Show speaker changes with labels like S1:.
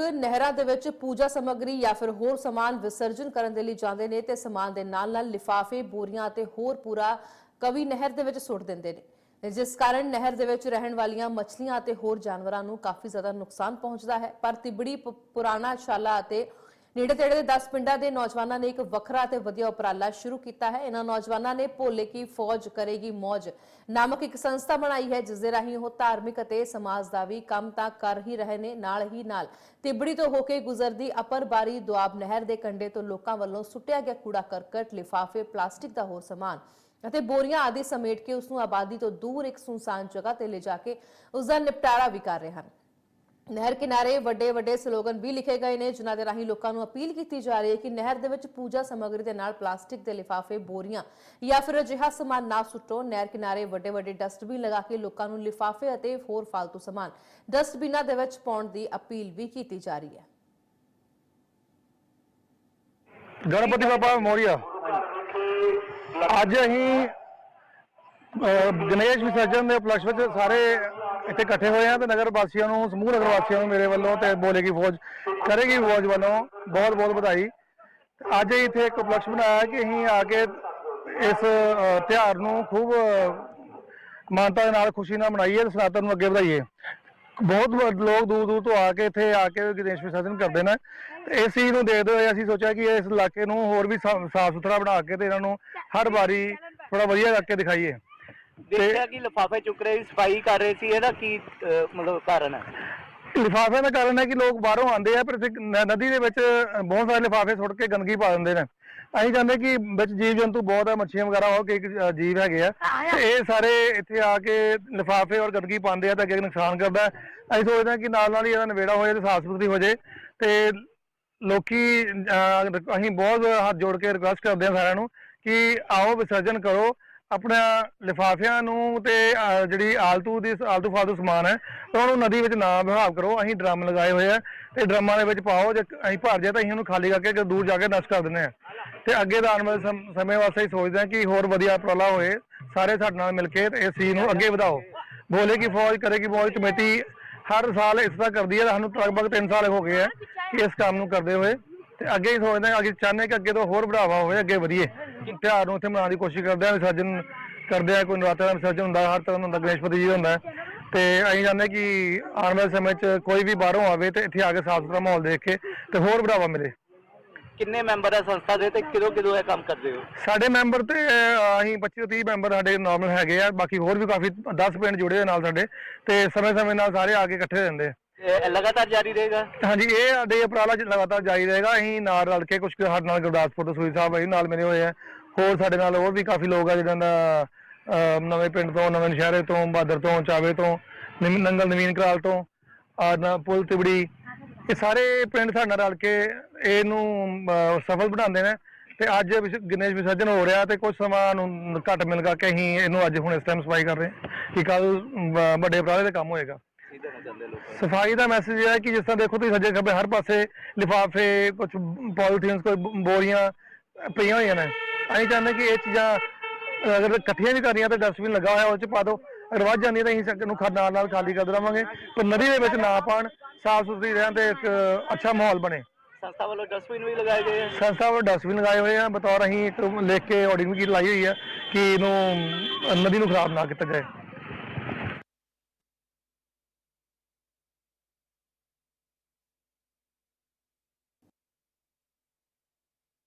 S1: ਲੋਕ ਨਹਿਰਾਂ ਦੇ ਵਿੱਚ ਪੂਜਾ ਸਮੱਗਰੀ ਜਾਂ ਫਿਰ ਹੋਰ ਸਮਾਨ ਵਿਸਰਜਨ ਕਰਨ ਦੇ ਲਈ ਜਾਂਦੇ ਨੇ ਤੇ ਸਮਾਨ ਦੇ ਨਾਲ ਨਾਲ ਲਿਫਾਫੇ, ਬੋਰੀਆਂ ਅਤੇ ਹੋਰ ਪੂਰਾ ਕਵੀ ਨਹਿਰ ਦੇ ਵਿੱਚ ਸੁੱਟ ਦਿੰਦੇ ਨੇ। ਜਿਸ ਕਾਰਨ ਨਹਿਰ ਦੇ ਵਿੱਚ ਰਹਿਣ ਵਾਲੀਆਂ ਮੱਛਲੀਆਂ ਅਤੇ ਹੋਰ ਜਾਨਵਰਾਂ ਨੂੰ ਕਾਫੀ ਜ਼ਿਆਦਾ ਨੁਕਸਾਨ ਪਹੁੰਚਦਾ ਹੈ। ਪਰ ਤਿਬੜੀ ਪੁਰਾਣਾ ਸ਼ਾਲਾ ਅਤੇ ਨੇੜੇ ਤੇੜੇ ਦੇ 10 ਪਿੰਡਾਂ ਦੇ ਨੌਜਵਾਨਾਂ ਨੇ ਇੱਕ ਵੱਖਰਾ ਤੇ ਵਧੀਆ ਉਪਰਾਲਾ ਸ਼ੁਰੂ ਕੀਤਾ ਹੈ। ਇਹਨਾਂ ਨੌਜਵਾਨਾਂ ਨੇ ਭੋਲੇ ਕੀ ਫੌਜ ਕਰੇਗੀ ਮੌਜ। ਨਾਮਕ ਇੱਕ ਸੰਸਥਾ ਬਣਾਈ ਹੈ, ਜਿਸ ਦੇ ਰਾਹੀਂ ਉਹ ਧਾਰਮਿਕ ਅਤੇ ਸਮਾਜ ਦਾ ਵੀ ਕੰਮ ਤਾਂ ਕਰ ਹੀ ਰਹੇ ਨੇ, ਨਾਲ ਹੀ ਨਾਲ ਤਿਬੜੀ ਤੋਂ ਹੋ ਕੇ ਗੁਜ਼ਰਦੀ ਅਪਰ ਬਾਰੀ ਦੁਆਬ ਨਹਿਰ ਦੇ ਕੰਢੇ ਤੋਂ ਲੋਕਾਂ ਵੱਲੋਂ ਸੁੱਟਿਆ ਗਿਆ ਕੂੜਾ ਕਰਕਟ, ਲਿਫਾਫੇ, ਪਲਾਸਟਿਕ ਦਾ ਹੋਰ ਸਮਾਨ ਅਤੇ ਬੋਰੀਆਂ ਆਦਿ ਸਮੇਟ ਕੇ ਉਸ ਨੂੰ ਆਬਾਦੀ ਤੋਂ ਦੂਰ ਇੱਕ ਸੁਨਸਾਨ ਜਗ੍ਹਾ ਤੇ ਲਿਜਾ ਕੇ ਉਸ ਦਾ ਨਿਪਟਾਰਾ ਵੀ ਕਰ ਰਹੇ ਹਨ। ਨਹਿਰ ਕਿਨਾਰੇ ਵੱਡੇ ਵੱਡੇ ਸਲੋਗਨ ਵੀ ਲਿਖੇ ਗਏ ਨੇ, ਜਿਨ੍ਹਾਂ ਦੇ ਰਾਹੀਂ ਲੋਕਾਂ ਨੂੰ ਅਪੀਲ ਕੀਤੀ ਜਾ ਰਹੀ ਹੈ ਕਿ ਨਹਿਰ ਦੇ ਵਿੱਚ ਪੂਜਾ ਸਮੱਗਰੀ ਦੇ ਨਾਲ ਪਲਾਸਟਿਕ ਦੇ ਲਿਫਾਫੇ, ਬੋਰੀਆਂ ਜਾਂ ਫਿਰ ਅਜਿਹਾ ਸਮਾਨ ਨਾ ਸੁੱਟੋ। ਨਹਿਰ ਕਿਨਾਰੇ ਵੱਡੇ ਵੱਡੇ ਡਸਟਬਿਨ ਲਗਾ ਕੇ ਲੋਕਾਂ ਨੂੰ ਲਿਫਾਫੇ ਅਤੇ ਹੋਰ ਫालतू ਸਮਾਨ ਡਸਟਬਿਨਾਂ ਦੇ ਵਿੱਚ ਪਾਉਣ ਦੀ ਅਪੀਲ ਵੀ ਕੀਤੀ ਜਾ ਰਹੀ ਹੈ।
S2: ਗਣਪਤੀ ਬਾਬਾ ਮੋਰੀਆ, ਅੱਜ ਅਸੀਂ ਗਣੇਸ਼ ਵਿਸਰਜਨ ਦੇ ਉਪਲਕਸ਼ ਵਿੱਚ ਸਾਰੇ ਇੱਥੇ ਇਕੱਠੇ ਹੋਏ ਆ ਤੇ ਨਗਰ ਵਾਸੀਆਂ ਨੂੰ ਸਮੂਹ ਨਗਰ ਵਾਸੀਆਂ ਨੂੰ ਮੇਰੇ ਵੱਲੋਂ ਤੇ ਬੋਲੇਗੀ ਫੌਜ ਕਰੇਗੀ ਫੌਜ ਵੱਲੋਂ ਬਹੁਤ ਬਹੁਤ ਵਧਾਈ। ਤੇ ਅੱਜ ਇੱਥੇ ਇੱਕ ਉਪਲਕਸ਼ ਬਣਾਇਆ ਕਿ ਅਸੀਂ ਆ ਕੇ ਇਸ ਅਹ, ਤਿਉਹਾਰ ਨੂੰ ਖੂਬ ਮਾਨਤਾ ਦੇ ਨਾਲ ਖੁਸ਼ੀ ਨਾਲ ਮਨਾਈਏ ਤੇ ਸਨਾਤਨ ਨੂੰ ਅੱਗੇ ਵਧਾਈਏ। ਬਹੁਤ ਵ- ਲੋਕ ਦੂਰ ਦੂਰ ਤੋਂ ਆ ਕੇ ਇੱਥੇ ਆ ਕੇ ਗਣੇਸ਼ ਵਿਸਰਜਨ ਕਰਦੇ ਨੇ। ਤੇ ਇਸ ਚੀਜ਼ ਨੂੰ ਦੇਖਦੇ ਹੋਏ ਅਸੀਂ ਸੋਚਿਆ ਕਿ ਇਸ ਇਲਾਕੇ ਨੂੰ ਹੋਰ ਵੀ ਸਾਫ਼ ਸੁਥਰਾ ਬਣਾ ਕੇ ਤੇ ਇਹਨਾਂ ਨੂੰ ਹਰ ਵਾਰੀ ਥੋੜਾ ਵਧੀਆ ਕਰਕੇ ਦਿਖਾਈਏ।
S3: ਦੇਖਿਆ ਕਿ ਲਿਫਾਫੇ ਚੁੱਕ ਰਹੇ ਸੀ ਸਫ਼ਾਈ ਕਰ ਰਹੇ ਸੀ ਇਹਦਾ ਕੀ ਅਹ, ਮਤਲਬ ਕਾਰਨ ਹੈ?
S2: ਲਿਫਾਫਿਆਂ ਦਾ ਕਾਰਨ ਹੈ ਕਿ ਲੋਕ ਬਾਹਰੋਂ ਆਉਂਦੇ ਆ ਪਰ ਇੱਥੇ ਨ- ਨਦੀ ਦੇ ਵਿੱਚ ਬਹੁਤ ਸਾਰੇ ਲਿਫਾਫੇ ਸੁੱਟ ਕੇ ਗੰਦਗੀ ਪਾ ਦਿੰਦੇ ਨੇ। ਅਸੀਂ ਚਾਹੁੰਦੇ ਕਿ ਵਿੱਚ ਜੀਵ ਜੰਤੂ ਬਹੁਤ ਹੈ ਮੱਛੀਆਂ ਵਗੈਰਾ ਹੋ ਕੇ ਜੀਵ ਹੈਗੇ ਆ। ਤੇ ਇਹ ਸਾਰੇ ਇੱਥੇ ਆ ਕੇ ਲਿਫਾਫੇ ਔਰ ਗੰਦਗੀ ਪਾਉਂਦੇ ਆ ਤਾਂ ਅੱਗੇ ਨੁਕਸਾਨ ਕਰਦਾ ਹੈ। ਅਸੀਂ ਸੋਚਦੇ ਹਾਂ ਕਿ ਨਾਲ ਨਾਲ ਹੀ ਇਹਦਾ ਨਵੇੜਾ ਹੋ ਜਾਏ ਤੇ ਸਾਫ਼ ਸੁਥਰੀ ਹੋ ਜਾਏ। ਤੇ ਲੋਕੀ ਅਹ, ਅਸੀਂ ਬਹੁਤ ਹੱਥ ਜੋੜ ਕੇ ਰਿਕੁਐਸਟ ਕਰਦੇ ਹਾਂ ਸਾਰਿਆਂ ਨੂੰ ਕਿ ਆਓ ਵਿਸਰਜਨ ਕਰੋ। ਆਪਣਾ ਲਿਫਾਫਿਆਂ ਨੂੰ ਤੇ ਜਿਹੜੀ ਆਲਤੂ ਦੀ ਆਲਤੂ ਫਾਲਤੂ ਸਮਾਨ ਹੈ ਉਹਨਾਂ ਨੂੰ ਨਦੀ ਵਿੱਚ ਨਾ ਵਿਹਾਰ ਕਰੋ, ਅਸੀਂ ਡਰਮ ਲਗਾਏ ਹੋਏ ਆ, ਤੇ ਡਰਮਾਂ ਦੇ ਵਿੱਚ ਪਾਓ, ਜੇ ਅਸੀਂ ਭਰ ਜਾਏ ਤਾਂ ਅਸੀਂ ਉਹਨੂੰ ਖਾਲੀ ਕਰਕੇ ਅੱਗੇ ਦੂਰ ਜਾ ਕੇ ਨਸ਼ਟ ਕਰ ਦਿੰਦੇ ਆ। ਤੇ ਅੱਗੇ ਦਾ ਆਉਣ ਵਾਲੇ ਸਮੇਂ ਵਾਸਤੇ ਹੀ ਸੋਚਦੇ ਹਾਂ ਕਿ ਹੋਰ ਵਧੀਆ ਉਪਰਾਲਾ ਹੋਏ, ਸਾਰੇ ਸਾਡੇ ਨਾਲ ਮਿਲ ਕੇ ਇਸ ਚੀਜ਼ ਨੂੰ ਅੱਗੇ ਵਧਾਓ। ਬੋਲੇ ਕਿ ਫੌਜ ਕਰੇਗੀ ਫੌਜ ਕਮੇਟੀ ਹਰ ਸਾਲ ਇਸ ਤਰ੍ਹਾਂ ਕਰਦੀ ਹੈ, ਸਾਨੂੰ ਲਗਭਗ 3 ਸਾਲ ਹੋ ਗਏ ਆ ਕਿ ਇਸ ਕੰਮ ਨੂੰ ਕਰਦੇ ਹੋਏ। ਤੇ ਅੱਗੇ ਹੀ ਸੋਚਦੇ ਹਾਂ ਅੱਗੇ ਚਾਹੁੰਦੇ ਹਾਂ ਕਿ ਅੱਗੇ ਤੋਂ ਹੋਰ ਵਧਾਵਾ ਹੋਵੇ, ਅੱਗੇ ਵਧੀਏ। ਤਿਉਹਾਰ ਨੂੰ ਇੱਥੇ ਮਨਾਉਣ ਦੀ ਕੋਸ਼ਿਸ਼ ਕਰਦੇ ਹਾਂ ਵਿਸਰਜਨ ਕਰਦੇ ਆ ਕੋਈ ਨਰਾਤੇ ਦਾ ਵਿਸਰਜਨ ਹੁੰਦਾ ਹਰ ਤਰ੍ਹਾਂ ਦਾ ਗਣੇਸ਼ਪਤੀ ਜੀ ਹੁੰਦਾ। ਤੇ ਅਸੀਂ ਚਾਹੁੰਦੇ ਕਿ ਆਉਣ ਵਾਲੇ ਸਮੇਂ 'ਚ ਕੋਈ ਵੀ ਬਾਹਰੋਂ ਆਵੇ ਤੇ ਇੱਥੇ ਆ ਕੇ ਸਾਫ਼ ਸੁਥਰਾ ਮਾਹੌਲ ਦੇਖ ਕੇ ਤੇ ਹੋਰ ਵਧਾਵਾ ਮਿਲੇ।
S3: ਕਿੰਨੇ ਮੈਂਬਰ ਹੈ ਸੰਸਥਾ ਦੇ ਤੇ ਕਿਦੋਂ ਕਿਦੋਂ ਇਹ ਕੰਮ ਕਰਦੇ ਹੋ?
S2: ਸਾਡੇ ਮੈਂਬਰ ਤੇ ਅਹ, ਅਸੀਂ 25 ਤੋਂ 30 ਮੈਂਬਰ ਸਾਡੇ ਨਾਰਮਲ ਹੈਗੇ ਆ ਬਾਕੀ ਹੋਰ ਵੀ ਕਾਫੀ 10 ਪਿੰਡ ਜੁੜੇ ਹੋਏ ਨਾਲ ਸਾਡੇ ਤੇ ਸਮੇਂ-ਸਮੇਂ ਨਾਲ ਸਾਰੇ ਆ ਕੇ ਇਕੱਠੇ ਰਹਿੰਦੇ ਆ।
S3: ਇਹ ਲਗਾਤਾਰ ਜਾਰੀ ਰਹੇਗਾ?
S2: ਹਾਂਜੀ, ਇਹ ਸਾਡੇ ਉਪਰਾਲਾ ਜ- ਲਗਾਤਾਰ ਜਾਰੀ ਰਹੇਗਾ। ਅਸੀਂ ਨਾਲ ਰਲ ਕੇ ਕੁਝ ਸਾਡੇ ਨਾਲ ਗੁਰਦਾਸਪੁਰ ਤੋਂ ਸੂਈ ਸਾਹਿਬ ਅਸੀਂ ਨਾਲ ਮਿਲੇ ਹੋਏ ਆ। ਹੋਰ ਸਾਡੇ ਨਾਲ ਹੋਰ ਵੀ ਕਾਫੀ ਲੋਕ ਆ ਜਿਹਨਾਂ ਦਾ ਨਵੇਂ ਪਿੰਡ ਤੋਂ, ਨਵੇਂ ਸ਼ਹਿਰੇ ਤੋਂ ਬਾਦਰ ਤੋਂ, ਚਾਵੇ ਤੋਂ ਨੰਗਲ ਨਵੀਨ ਕਰਾਲ ਤੋਂ ਆ ਪੁਲ ਤਿਬੜੀ, ਇਹ ਸਾਰੇ ਪਿੰਡ ਸਾਡੇ ਨਾਲ ਰਲ ਕੇ ਇਹਨੂੰ ਸਫਲ ਬਣਾਉਂਦੇ ਨੇ। ਤੇ ਅੱਜ ਗਣੇਸ਼ ਵਿਸਰਜਨ ਹੋ ਰਿਹਾ ਤੇ ਕੁਝ ਸਮਾਂ ਨੂੰ ਘੱਟ ਮਿਲ ਕਰਕੇ ਅਸੀਂ ਇਹਨੂੰ ਅੱਜ ਹੁਣ ਇਸ ਟਾਈਮ ਸਫ਼ਾਈ ਕਰ ਰਹੇ ਹਾਂ। ਕਿ ਕੱਲ ਵੱਡੇ ਉਪਰਾਲੇ ਦਾ ਕੰਮ ਹੋਏਗਾ।
S3: ਦੇਣਾ ਚਾਹੁੰਦੇ ਲੋਕਾਂ
S2: ਸਫ਼ਾਈ ਦਾ ਮੈਸੇਜ ਇਹ ਹੈ ਕਿ ਜਿਸ ਤਰ੍ਹਾਂ ਦੇਖੋ ਤੁਸੀਂ ਸੱਜੇ ਖੱਬੇ ਹਰ ਪਾਸੇ ਲਿਫਾਫੇ ਕੁਝ ਪੋਲੀਥੀਨਸ ਕੋਈ ਬੋਰੀਆਂ ਪਈਆਂ ਹੋਈਆਂ ਨੇ। ਅਸੀਂ ਚਾਹੁੰਦੇ ਕਿ ਇਹ ਚੀਜ਼ਾਂ ਅਗਰ ਇਕੱਠੀਆਂ ਵੀ ਕਰਨੀਆਂ ਤਾਂ ਡਸਟਬਿਨ ਲੱਗਾ ਹੋਇਆ ਉਹ ਚ ਪਾ ਦਿਓ। ਅਗਰ ਵੱਧ ਜਾਂਦੀਆਂ ਤਾਂ ਅਸੀਂ ਸੱਕ ਨੂੰ ਨਾਲ ਨਾਲ ਖਾਲੀ ਕਰਦੇ ਰਵਾਂਗੇ ਪਰ ਨਦੀ ਦੇ ਵਿੱਚ ਨਾ ਪਾਣ ਸਾਫ਼ ਸੁਥਰੀ ਰਹਿਣ ਤੇ ਇੱਕ ਅੱਛਾ ਮਾਹੌਲ ਬਣੇ।
S3: ਸੰਸਥਾ ਵੱਲੋਂ ਡਸਟਬਿਨ ਵੀ ਲਗਾਏ ਗਏ ਹੈ
S2: ਸੰਸਥਾ ਵੱਲੋਂ ਡਸਟਬਿਨ ਲਗਾਏ ਹੋਏ ਆ। ਬਤੌਰ ਅਸੀਂ ਇੱਕ ਲਿਖ ਕੇ ਆਰਡਿੰਗ ਵੀ ਲਾਈ ਹੋਈ ਆ ਕਿ ਇਹਨੂੰ ਨਦੀ ਨੂੰ ਖਰਾਬ ਨਾ ਕੀਤਾ ਜਾਏ।